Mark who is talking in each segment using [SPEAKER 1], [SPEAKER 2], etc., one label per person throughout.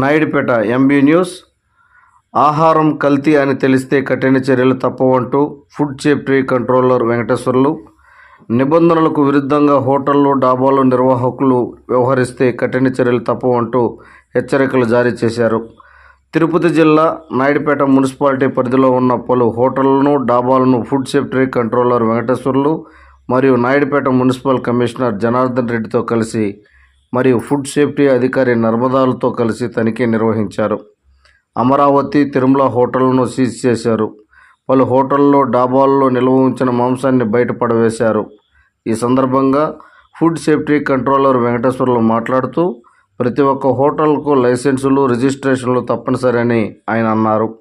[SPEAKER 1] Naidupeta MB news. ఆహారం కల్తీ అని తెలిస్తే కఠిన చర్యలు తప్పవంటూ ఫుడ్ సేఫ్టీ కంట్రోలర్ వెంకటేశ్వర్లు నిబంధనలకు విరుద్ధంగా హోటళ్ళు డాబాలు నిర్వాహకులు వ్యవహరిస్తే కఠిన చర్యలు తప్పవంటూ హెచ్చరికలు జారీ చేశారు. తిరుపతి జిల్లా నాయుడుపేట మున్సిపాలిటీ పరిధిలో ఉన్న పలు హోటళ్ళను డాబాలను ఫుడ్ సేఫ్టీ కంట్రోలర్ వెంకటేశ్వర్లు మరియు నాయుడుపేట మున్సిపల్ కమిషనర్ జనార్దన్ రెడ్డితో కలిసి మరియు ఫుడ్ సేఫ్టీ అధికారి నర్మదాలతో కలిసి తనిఖీ నిర్వహించారు. అమరావతి తిరుమల హోటళ్ళను సీజ్ చేశారు. పలు హోటల్లో డాబాల్లో నిల్వ ఉంచిన మాంసాన్ని బయటపడవేశారు ఈ సందర్భంగా ఫుడ్ సేఫ్టీ కంట్రోలర్ వెంకటేశ్వర్లు మాట్లాడుతూ ప్రతి ఒక్క హోటల్కు లైసెన్సులు రిజిస్ట్రేషన్లు తప్పనిసరి అని ఆయన అన్నారు.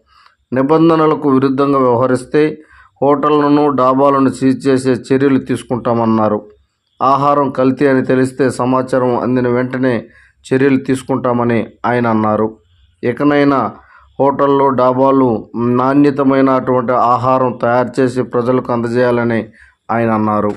[SPEAKER 1] నిబంధనలకు విరుద్ధంగా వ్యవహరిస్తే హోటళ్ళను డాబాలను సీజ్ చేసే చర్యలు తీసుకుంటామన్నారు. ఆహారం కల్తీ అని తెలిస్తే సమాచారం అందిన వెంటనే చర్యలు తీసుకుంటామని ఆయన అన్నారు. ఇకనైనా హోటళ్ళు డాబాలు నాణ్యతమైన అటువంటి ఆహారం తయారు చేసి ప్రజలకు అందజేయాలని ఆయన అన్నారు.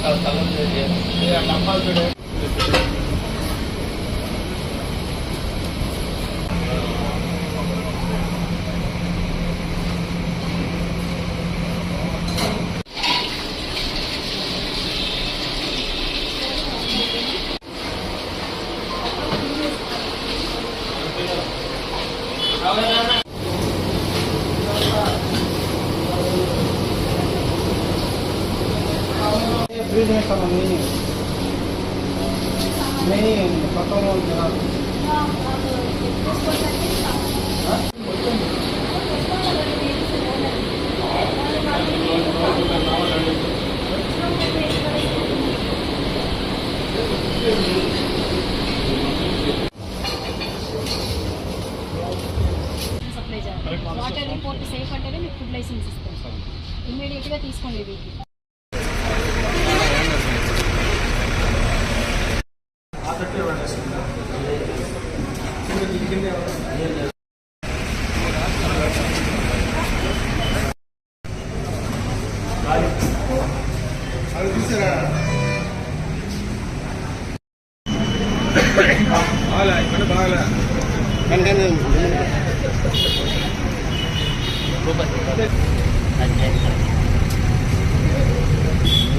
[SPEAKER 2] Kalau salam
[SPEAKER 3] dia, dia nampak sudah. Pwede
[SPEAKER 4] na pang mini. Mini yun, patungon na. Ha? Thank you. ఇమ్మీడియట్గా తీసుకోండి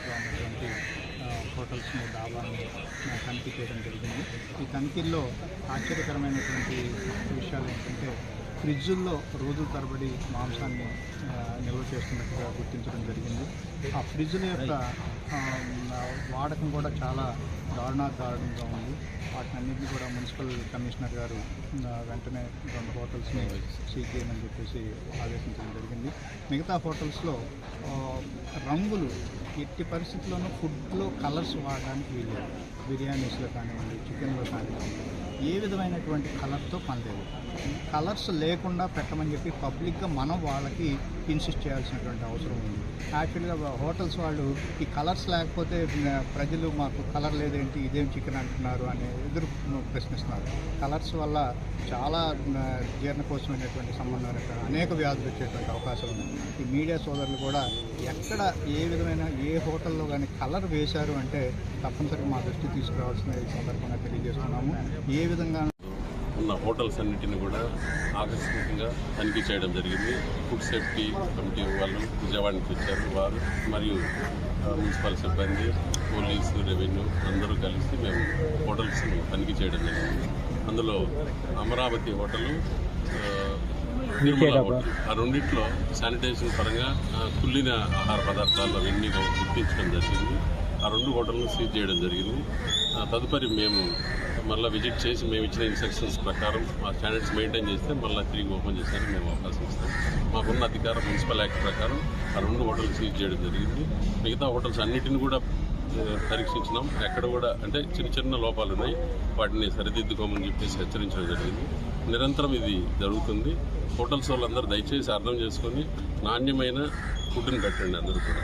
[SPEAKER 5] మన ఉన్నటువంటి హోటల్స్ని డాబాని తనిఖీ చేయడం జరిగింది. ఈ తనిఖీల్లో ఆశ్చర్యకరమైనటువంటి విషయాలు ఏంటంటే ఫ్రిడ్జుల్లో రోజుల తరబడి మాంసాన్ని చేస్తున్నట్టుగా గుర్తించడం జరిగింది. ఆ ఫ్రిడ్జ్ల యొక్క వాడకం కూడా చాలా దారుణాదారుణంగా ఉంది. వాటినన్నింటినీ కూడా మున్సిపల్ కమిషనర్ గారు వెంటనే రెండు హోటల్స్ని సీజ్ చేయమని చెప్పేసి ఆదేశించడం జరిగింది. మిగతా హోటల్స్లో రంగులు ఎట్టి పరిస్థితుల్లోనూ ఫుడ్లో కలర్స్ వాడడానికి వీలేదు బిర్యానీస్లో కానివ్వండి చికెన్లో కానివ్వండి ఏ విధమైనటువంటి కలర్తో పనిలేదు. కలర్స్ లేకుండా పెట్టమని చెప్పి పబ్లిక్గా మనం వాళ్ళకి ఇన్సిస్ట్ చేయాల్సినటువంటి అవసరం ఉంది. యాక్చువల్గా హోటల్స్ వాళ్ళు ఈ కలర్స్ లేకపోతే ప్రజలు మాకు కలర్ లేదేంటి ఇదేం చికెన్ అంటున్నారు అని ఎదురు ప్రశ్నిస్తున్నారు. కలర్స్ వల్ల చాలా జీర్ణకోశమైనటువంటి సంబంధం అనేక వ్యాధులు వచ్చేటువంటి అవకాశం ఉంది. ఈ మీడియా సోదరులు కూడా ఎక్కడ ఏ విధమైన ఏ హోటల్లో కానీ కలర్ వేశారు అంటే తప్పనిసరిగా మా దృష్టి తీసుకురావాల్సిన ఈ సందర్భంగా తెలియజేస్తున్నాము. ఏ విధంగా
[SPEAKER 6] ఉన్న హోటల్స్ అన్నిటిని కూడా ఆకస్మికంగా తనిఖీ చేయడం జరిగింది. ఫుడ్ సేఫ్టీ కమిటీ వాళ్ళు విజయవాడ నుంచి వచ్చారు. వారు మరియు మున్సిపల్ సిబ్బంది పోలీసు రెవెన్యూ అందరూ కలిసి మేము హోటల్స్ తనిఖీ చేయడం జరిగింది. అందులో అమరావతి హోటలు హోటల్ ఆ రెండిట్లో శానిటైజేషన్ పరంగా కుళ్ళిన ఆహార పదార్థాలు అవన్నీ గుర్తించడం జరిగింది. ఆ రెండు హోటల్ను సీజ్ చేయడం జరిగింది. తదుపరి మేము మళ్ళీ విజిట్ చేసి మేము ఇచ్చిన ఇన్స్ట్రక్షన్స్ ప్రకారం మా స్టాండర్డ్స్ మెయింటైన్ చేస్తే మళ్ళీ తిరిగి ఓపెన్ చేస్తానికి మేము అవకాశం ఇస్తాం. మాకున్న అధికారం మున్సిపల్ యాక్ట్ ప్రకారం ఆ రెండు హోటల్స్ సీజ్ చేయడం జరిగింది. మిగతా హోటల్స్ అన్నిటిని కూడా పరీక్షించినాం. ఎక్కడ కూడా అంటే చిన్న చిన్న లోపాలు ఉన్నాయి. వాటిని సరిదిద్దుకోమని చెప్పేసి హెచ్చరించడం జరిగింది. నిరంతరం ఇది జరుగుతుంది. హోటల్స్ వాళ్ళందరూ దయచేసి అర్థం చేసుకొని నాణ్యమైన ఫుడ్ని పెట్టండి అందరూ కూడా.